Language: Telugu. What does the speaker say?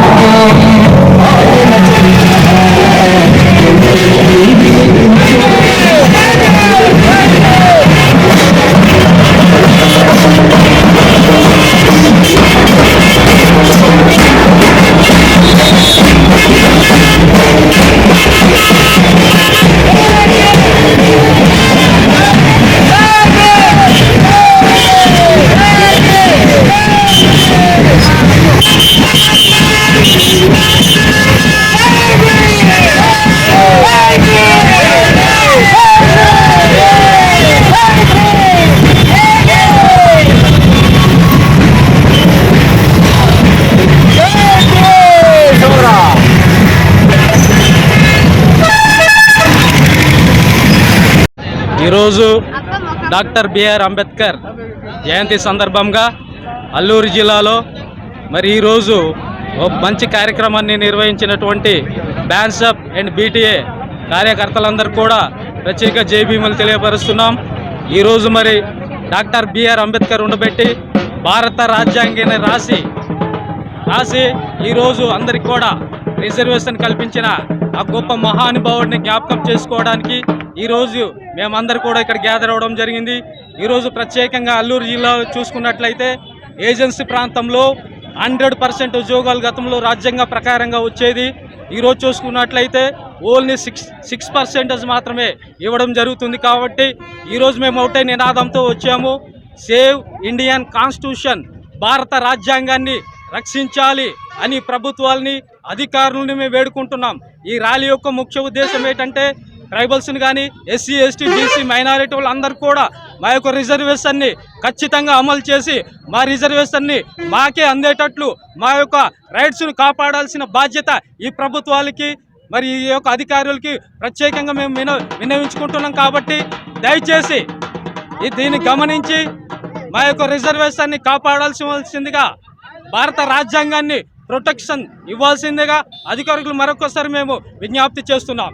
again ఈరోజు డాక్టర్ బిఆర్ అంబేద్కర్ జయంతి సందర్భంగా అల్లూరు జిల్లాలో మరి ఈరోజు ఓ మంచి కార్యక్రమాన్ని నిర్వహించినటువంటి బ్యాన్సప్ అండ్ బీటీఏ కార్యకర్తలందరూ కూడా ప్రత్యేక జైభీములు తెలియపరుస్తున్నాం. ఈరోజు మరి డాక్టర్ బిఆర్ అంబేద్కర్ ఉండబెట్టి భారత రాజ్యాంగాన్ని రాసి రాసి ఈరోజు అందరికి కూడా రిజర్వేషన్ కల్పించిన ఆ గొప్ప మహానుభావుడిని జ్ఞాపకం చేసుకోవడానికి ఈరోజు మేమందరూ కూడా ఇక్కడ గ్యాదర్ అవ్వడం జరిగింది. ఈరోజు ప్రత్యేకంగా అల్లూరు జిల్లా చూసుకున్నట్లయితే ఏజెన్సీ ప్రాంతంలో హండ్రెడ్ పర్సెంట్ ఉద్యోగాలు గతంలో రాజ్యాంగ ప్రకారంగా వచ్చేది. ఈరోజు చూసుకున్నట్లయితే ఓన్లీ సిక్స్ సిక్స్ పర్సెంటేజ్ మాత్రమే ఇవ్వడం జరుగుతుంది కాబట్టి ఈరోజు మేము ఒకటే నినాదంతో వచ్చాము. సేవ్ ఇండియన్ కాన్స్టిట్యూషన్ భారత రాజ్యాంగాన్ని రక్షించాలి అని ప్రభుత్వాల్ని అధికారులని మేము వేడుకుంటున్నాం. ఈ ర్యాలీ యొక్క ముఖ్య ఉద్దేశం ఏంటంటే ట్రైబల్స్ని కానీ ఎస్సీ ఎస్టీ బీసీ మైనారిటీ వాళ్ళందరూ కూడా మా యొక్క రిజర్వేషన్ని ఖచ్చితంగా అమలు చేసి మా రిజర్వేషన్ని మాకే అందేటట్లు మా యొక్క రైట్స్ను కాపాడాల్సిన బాధ్యత ఈ ప్రభుత్వాలకి మరి ఈ యొక్క అధికారులకి ప్రత్యేకంగా మేము విన విన్నవించుకుంటున్నాం కాబట్టి దయచేసి ఈ దీన్ని గమనించి మా యొక్క రిజర్వేషన్ని కాపాడాల్సిందిగా భారత రాజ్యాంగాన్ని ప్రొటెక్షన్ ఇవ్వాల్సిందిగా అధికారులు మరొకసారి మేము విజ్ఞప్తి చేస్తున్నాం.